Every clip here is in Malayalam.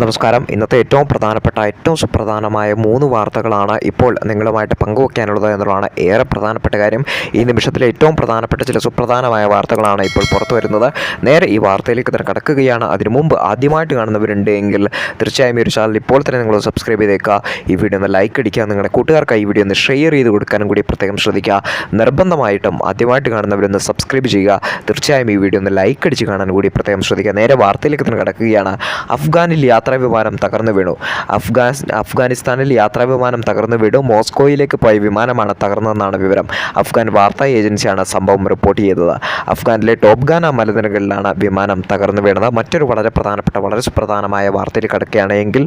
നമസ്കാരം. ഇന്നത്തെ ഏറ്റവും പ്രധാനപ്പെട്ട ഏറ്റവും സുപ്രധാനമായ മൂന്ന് വാർത്തകളാണ് ഇപ്പോൾ നിങ്ങളുമായിട്ട് പങ്കുവയ്ക്കാനുള്ളത് എന്നുള്ളതാണ് ഏറെ പ്രധാനപ്പെട്ട കാര്യം. ഈ നിമിഷത്തിലെ ഏറ്റവും പ്രധാനപ്പെട്ട ചില സുപ്രധാനമായ വാർത്തകളാണ് ഇപ്പോൾ പുറത്തു വരുന്നത്. നേരെ ഈ വാർത്തയിലേക്ക് തന്നെ കടക്കുകയാണ്. അതിനു മുമ്പ് ആദ്യമായിട്ട് കാണുന്നവരുണ്ട് എങ്കിൽ തീർച്ചയായും ഈ ഒരു ചാനൽ ഇപ്പോൾ തന്നെ നിങ്ങൾ സബ്സ്ക്രൈബ് ചെയ്തേക്കുക. ഈ വീഡിയോ ഒന്ന് ലൈക്ക് അടിക്കുക. നിങ്ങളുടെ കൂട്ടുകാർക്ക് ഈ വീഡിയോ ഒന്ന് ഷെയർ ചെയ്ത് കൊടുക്കാനും കൂടി പ്രത്യേകം ശ്രദ്ധിക്കുക. നിർബന്ധമായിട്ടും ആദ്യമായിട്ട് കാണുന്നവരൊന്ന് സബ്സ്ക്രൈബ് ചെയ്യുക. തീർച്ചയായും ഈ വീഡിയോ ഒന്ന് ലൈക്ക് അടിച്ച് കാണാൻ കൂടി പ്രത്യേകം ശ്രദ്ധിക്കുക. നേരെ വാർത്തയിലേക്ക് തന്നെ കടക്കുകയാണ്. അഫ്ഗാനിൽ യാത്രാ വിമാനം തകർന്നു വീണു. അഫ്ഗാൻ അഫ്ഗാനിസ്ഥാനിൽ യാത്രാ വിമാനം തകർന്നു വീണു. മോസ്കോയിലേക്ക് പോയ വിമാനമാണ് തകർന്നതെന്നാണ് വിവരം. അഫ്ഗാൻ വാർത്താ ഏജൻസിയാണ് സംഭവം റിപ്പോർട്ട് ചെയ്തത്. അഫ്ഗാനിലെ ടോപ്ഗാന മലനിരകളിലാണ് വിമാനം തകർന്നു വീണത്. മറ്റൊരു വളരെ പ്രധാനപ്പെട്ട വളരെ സുപ്രധാനമായ വാർത്തയിൽ കിടക്കുകയാണ് എങ്കിൽ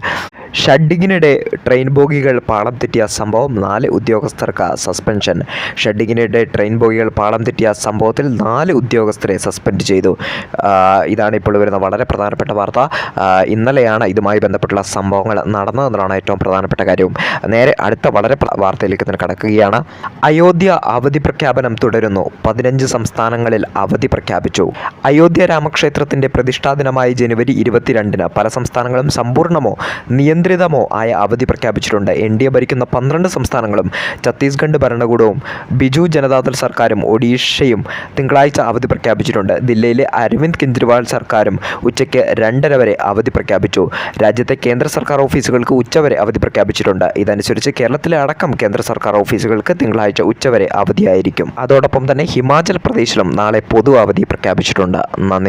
ഷഡിങ്ങിനിടെ ട്രെയിൻ ബോഗികൾ പാളം തെറ്റിയ സംഭവം നാല് ഉദ്യോഗസ്ഥർക്ക് സസ്പെൻഷൻ. ഷഡിങ്ങിനിടെ ട്രെയിൻ ബോഗികൾ പാളം തെറ്റിയ സംഭവത്തിൽ നാല് ഉദ്യോഗസ്ഥരെ സസ്പെൻഡ് ചെയ്തു. ഇതാണ് ഇപ്പോൾ വരുന്ന വളരെ പ്രധാനപ്പെട്ട വാർത്ത. ആ, ഇന്നലെയാണ് ഇതുമായി ബന്ധപ്പെട്ടുള്ള സംഭവങ്ങൾ നടന്നതെന്നാണ് ഏറ്റവും പ്രധാനപ്പെട്ട കാര്യവും. നേരെ അടുത്ത വളരെ വാർത്തയിലേക്ക് തന്നെ കടക്കുകയാണ്. അയോധ്യ അവധി പ്രഖ്യാപനം തുടരുന്നു. പതിനഞ്ച് സംസ്ഥാനങ്ങളിൽ അവധി പ്രഖ്യാപിച്ചു. അയോധ്യ രാമക്ഷേത്രത്തിന്റെ പ്രതിഷ്ഠാ ദിനമായ ജനുവരി ഇരുപത്തിരണ്ടിന് പല സംസ്ഥാനങ്ങളും സമ്പൂർണമോ നിയന്ത്രിതമോ ആയ അവധി പ്രഖ്യാപിച്ചിട്ടുണ്ട്. എൻ ഡി എ ഭരിക്കുന്ന പന്ത്രണ്ട് സംസ്ഥാനങ്ങളും ഛത്തീസ്ഗഡ് ഭരണകൂടവും ബിജു ജനതാദൾ സർക്കാരും ഒഡീഷയും തിങ്കളാഴ്ച അവധി പ്രഖ്യാപിച്ചിട്ടുണ്ട്. ദില്ലയിലെ അരവിന്ദ് കെജ്രിവാൾ സർക്കാരും ഉച്ചയ്ക്ക് രണ്ടര വരെ അവധി പ്രഖ്യാപിച്ചു. രാജ്യത്തെ കേന്ദ്ര സർക്കാർ ഓഫീസുകൾക്ക് ഉച്ചവരെ അവധി പ്രഖ്യാപിച്ചിട്ടുണ്ട്. ഇതനുസരിച്ച് കേരളത്തിലെ അടക്കം കേന്ദ്ര സർക്കാർ ഓഫീസുകൾക്ക് തിങ്കളാഴ്ച ഉച്ചവരെ അവധിയായിരിക്കും. അതോടൊപ്പം തന്നെ ഹിമാചൽ പ്രദേശിലും നാളെ പൊതു അവധി പ്രഖ്യാപിച്ചിട്ടുണ്ട്. നന്ദി.